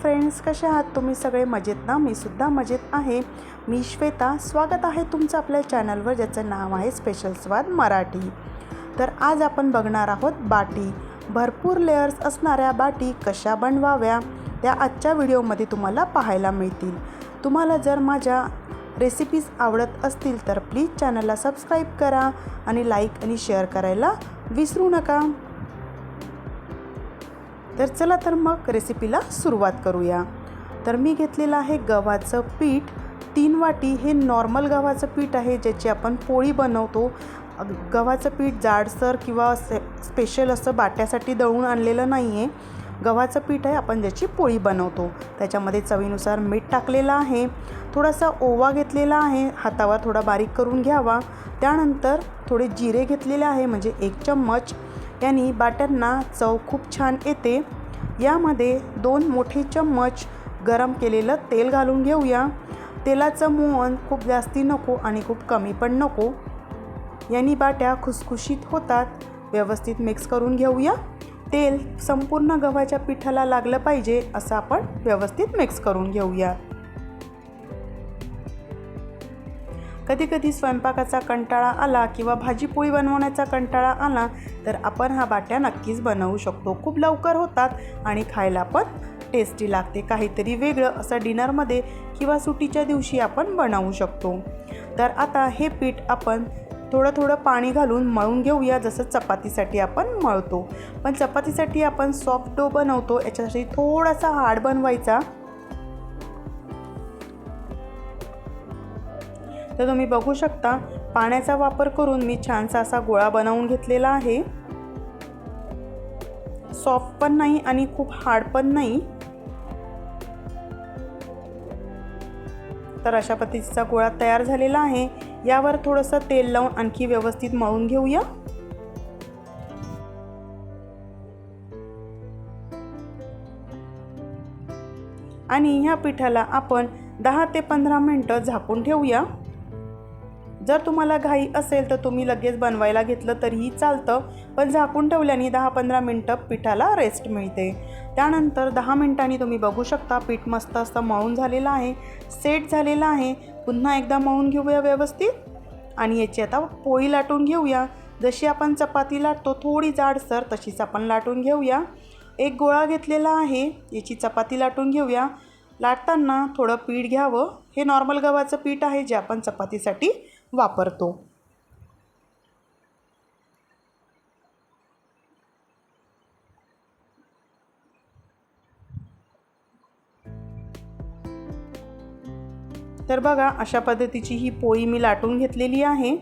Friends कसे आहात? तुम्ही सगळे मजेत ना? मी सुद्धा मजेत आहे. मी श्वेता. स्वागत आहे तुमचं आपल्या चॅनलवर ज्याचं नाव आहे स्पेशल स्वाद मराठी. तर आज आपण बघणार आहोत बाटी. भरपूर लेयर्स असणाऱ्या बाटी कशा बनवाव्या? त्या आजच्या व्हिडिओमध्ये तुम्हाला पाहायला मिळतील. तुम्हाला जर माझ्या रेसिपीज आवडत असतील तर प्लीज चॅनलला सबस्क्राईब करा आणि लाईक आणि शेअर करायला विसरू नका. तर चला तर मग रेसिपीला सुरुवात करूया. तर मी घेतलेलं आहे गव्हाचं पीठ. तीन वाटी हे नॉर्मल गव्हाचं पीठ आहे ज्याची आपण पोळी बनवतो. गव्हाचं पीठ जाडसर किंवा से स्पेशल असं बाट्यासाठी दळून आणलेलं नाही आहे गव्हाचं पीठ आहे आपण ज्याची पोळी बनवतो. त्याच्यामध्ये चवीनुसार मीठ टाकलेलं आहे. थोडासा ओवा घेतलेला आहे हातावर थोडा बारीक करून घ्यावा. त्यानंतर थोडे जिरे घेतलेले आहे म्हणजे एक चम्मच. यांनी बाट्यांना चव खूप छान येते. यामध्ये दोन मोठे चम्मच गरम केलेलं तेल घालून घेऊया. तेलाचं मोहन खूप जास्ती नको आणि खूप कमी पण नको. यांनी बाट्या खुसखुशीत होतात. व्यवस्थित मिक्स करून घेऊया. तेल संपूर्ण गव्हाच्या पिठाला लागलं पाहिजे असं आपण व्यवस्थित मिक्स करून घेऊया. कधीकधी स्वयंपाकाचा कंटाळा आला किंवा भाजीपोळी बनवण्याचा कंटाळा आला तर आपण हा बाट्या नक्कीच बनवू शकतो. खूप लवकर होतात आणि खायला पण टेस्टी लागते. काहीतरी वेगळं असं डिनरमध्ये किंवा सुट्टीच्या दिवशी आपण बनवू शकतो. तर आता हे पीठ आपण थोडं थोडं पाणी घालून मळून घेऊया जसं चपातीसाठी आपण मळतो. पण चपातीसाठी आपण सॉफ्ट डो बनवतो याच्यासाठी थोडासा हार्ड बनवायचा. तर तुम्ही बघू शकता पाण्याचा वापर करून मी छानसा असा गोळा बनवून घेतलेला आहे. सॉफ्ट पण नाही आणि खूप हार्ड पण नाही. तर अशा पद्धतीचा गोळा तयार झालेला आहे. यावर थोडंसं तेल लावून आणखी व्यवस्थित मळून घेऊया. आणि ह्या पिठाला आपण दहा ते पंधरा मिनटं झाकून ठेवूया. जर तुम्हाला घाई असेल तर तुम्ही लगेच बनवायला घेतलं तरीही चालतं पण झाकून ठेवल्याने दहा पंधरा मिनटं पिठाला रेस्ट मिळते. त्यानंतर दहा मिनटांनी तुम्ही बघू शकता पीठ मस्त असं मळून झालेलं आहे सेट झालेलं आहे. पुन्हा एकदा मळून घेऊया व्यवस्थित. आणि याची आता पोळी लाटून घेऊया. जशी आपण चपाती लाटतो थोडी जाडसर तशीच आपण लाटून घेऊया. एक गोळा घेतलेला आहे याची चपाती लाटून घेऊया. लाटताना थोडं पीठ घ्यावं. हे नॉर्मल गव्हाचं पीठ आहे जे आपण चपातीसाठी वापरतो. तर बघा अशा पद्धतीची ही पोळी मी लाटून घेतलेली आहे.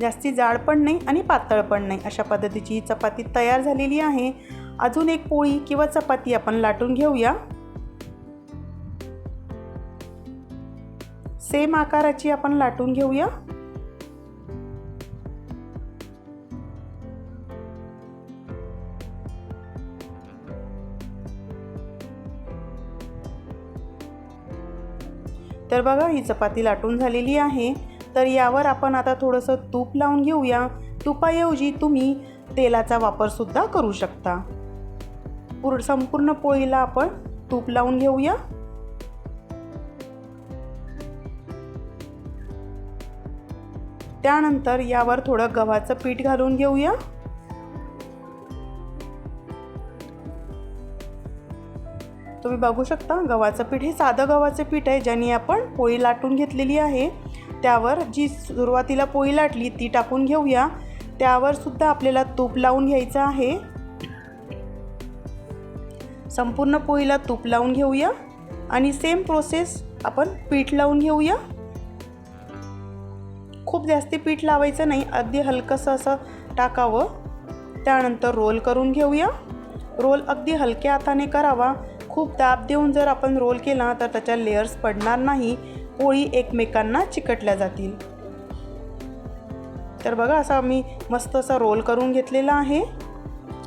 जास्ती जाड पण नाही आणि पातळ पण नाही अशा पद्धतीची ही चपाती तयार झालेली आहे. अजून एक पोळी किंवा चपाती आपण लाटून घेऊया. सेम आकाराची आपण लाटून घेऊया. तर बघा ही चपाती लाटून झालेली आहे. तर यावर आपण आता थोडंसं तूप लावून घेऊया. तुपाऐवजी तुम्ही तेलाचा वापरसुद्धा करू शकता. पूर्ण संपूर्ण पोळीला आपण तूप लावून घेऊया. त्यानंतर यावर थोडं गव्हाचं पीठ घालून घेऊया. तुम्ही बघू शकता गव्हाचं पीठ हे साधं गव्हाचं पीठ आहे ज्याने आपण पोळी लाटून घेतलेली आहे. त्यावर जी सुरुवातीला पोळी लाटली ती टाकून घेऊया. त्यावर सुद्धा आपल्याला तूप लावून घ्यायचं आहे. संपूर्ण पोळीला तूप लावून घेऊया आणि सेम प्रोसेस आपण पीठ लावून घेऊया. खूप जास्ती पीठ लावायचं नाही अगदी हलकंसं असं टाकावं. त्यानंतर रोल करून घेऊया. रोल अगदी हलक्या हाताने करावा. खूप दाब देऊन जर आपण रोल केला तर त्याच्या लेअर्स पडणार नाही. पोळी एकमेकांना चिकटल्या जातील. तर बघा असा मी मस्त असा रोल करून घेतलेला आहे.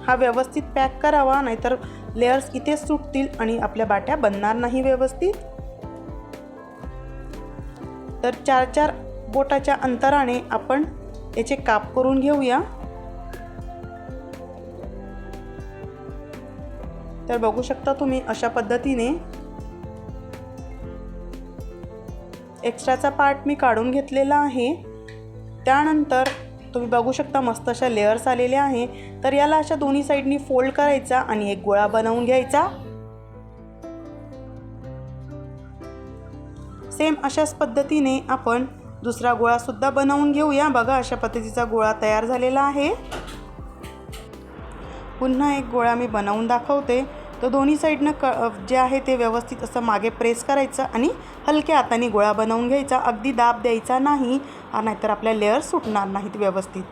हा व्यवस्थित पॅक करावा नाहीतर लेअर्स इथेच सुटतील आणि आपल्या बाट्या बनणार नाही व्यवस्थित. तर चार चार बोटाच्या अंतराने आपण याचे काप करून घेऊया. तर बघू शकता तुम्ही अशा पद्धतीने. एक्स्ट्राचा पार्ट मी काढून घेतलेला आहे. त्यानंतर तुम्ही बघू शकता मस्त अशा लेअर्स आलेल्या आहे. तर याला अशा दोन्ही साईडनी फोल्ड करायचा आणि एक गोळा बनवून घ्यायचा. सेम अशाच पद्धतीने आपण दुसरा गोळासुद्धा बनवून घेऊया. बघा अशा पद्धतीचा गोळा तयार झालेला आहे. पुन्हा एक गोळा मी बनवून दाखवते. तर दोन्ही साईडनं क जे आहे ते व्यवस्थित असं मागे प्रेस करायचं आणि हलक्या हाताने गोळा बनवून घ्यायचा अगदी दाब द्यायचा नाही नाहीतर आपल्या लेअर सुटणार नाहीत व्यवस्थित.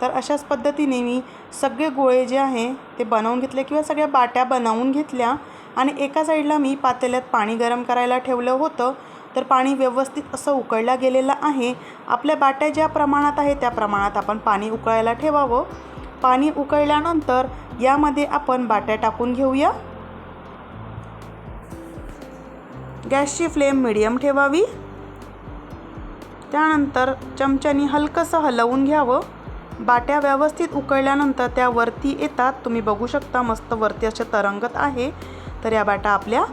तर अशाच पद्धतीने मी सगळे गोळे जे आहे ते बनवून घेतले किंवा सगळ्या बाट्या बनवून घेतल्या आणि एका साईडला मी पातेल्यात पाणी गरम करायला ठेवलं होतं. तर पाणी व्यवस्थित असं उकळला गेलेलं आहे. आपल्या बाट्या ज्या प्रमाणात आहे त्या प्रमाणात आपण पाणी उकळायला ठेवावं. पाणी उकळल्यानंतर यामध्ये आपण बाट्या टाकून घेऊया. गॅसची फ्लेम मिडियम ठेवावी. त्यानंतर चमच्यानी हलकंसं हलवून घ्यावं. बाट्या व्यवस्थित उकळल्यानंतर त्या वरती येतात. तुम्ही बघू शकता मस्त वरती असे तरंगत आहे. तर या बाटा आपल्या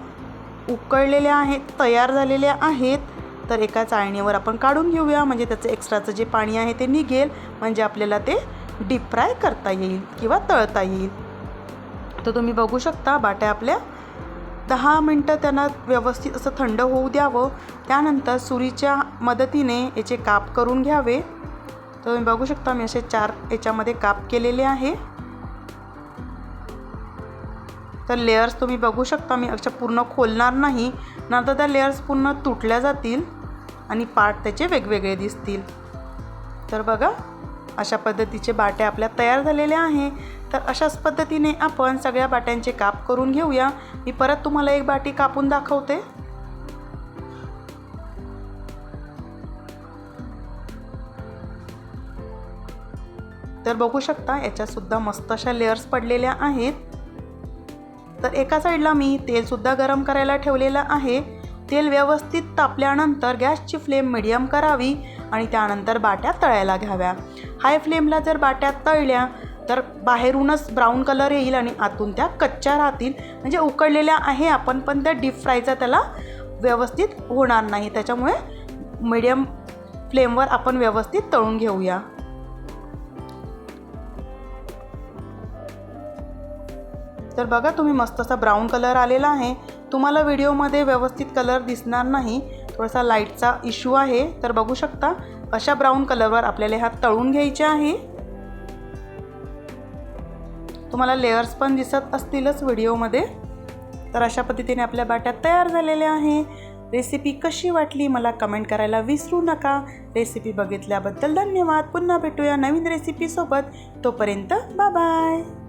उकळलेल्या आहेत तयार झालेल्या आहेत. तर एका चाळणीवर आपण काढून घेऊया. म्हणजे त्याचं एक्स्ट्राचं जे पाणी आहे ते निघेल. म्हणजे आपल्याला ते डीप फ्राय करता येईल किंवा तळता येईल. तर तुम्ही बघू शकता बाट्या आपल्या दहा मिनटं त्यांना व्यवस्थित असं थंड होऊ द्यावं. त्यानंतर सुरीच्या मदतीने याचे काप करून घ्यावे. तर तुम्ही बघू शकता मी असे चार याच्यामध्ये काप केलेले आहे. तर लेयर्स तुम्ही बघू शकता मी अशा पूर्ण खोलणार नाही. नंतर त्या लेयर्स पूर्ण तुटल्या जातील आणि पार्ट त्याचे वेगवेगळे दिसतील. तर बघा अशा पद्धतीचे बाट्या आपल्या तयार झालेल्या आहे. तर अशाच पद्धतीने आपण सगळ्या बाट्यांचे काप करून घेऊया. मी परत तुम्हाला एक बाटी कापून दाखवते. तर बघू शकता याच्यातसुद्धा मस्त अशा लेअर्स पडलेल्या आहेत. तर एका साईडला मी तेलसुद्धा गरम करायला ठेवलेलं आहे. तेल व्यवस्थित तापल्यानंतर गॅसची फ्लेम मिडियम करावी आणि त्यानंतर बाट्या तळायला घ्याव्या. हाय फ्लेमला जर बाट्या तळल्या तर बाहेरूनच ब्राऊन कलर येईल आणि आतून त्या कच्च्या राहतील. म्हणजे उकडलेल्या आहे आपण पण त्या डीप फ्रायचा त्याला व्यवस्थित होणार नाही. त्याच्यामुळे मिडियम फ्लेमवर आपण व्यवस्थित तळून घेऊया. तर बघा तुम्ही मस्त असा ब्राऊन कलर आलेला आहे. तुम्हाला व्हिडिओमध्ये व्यवस्थित कलर दिसणार नाही. थोडासा लाईटचा इश्यू आहे. तर बघू शकता अशा ब्राऊन कलरवर आपल्याला हा तळून घ्यायचे आहे. तुम्हाला लेअर्स पण दिसत असतीलच व्हिडिओमध्ये तर अशा पद्धतीने आपल्या बाट्या तयार झालेल्या आहे. रेसिपी कशी वाटली मला कमेंट करायला विसरू नका. रेसिपी बघितल्याबद्दल धन्यवाद. पुन्हा भेटूया नवीन रेसिपीसोबत तोपर्यंत बाय बाय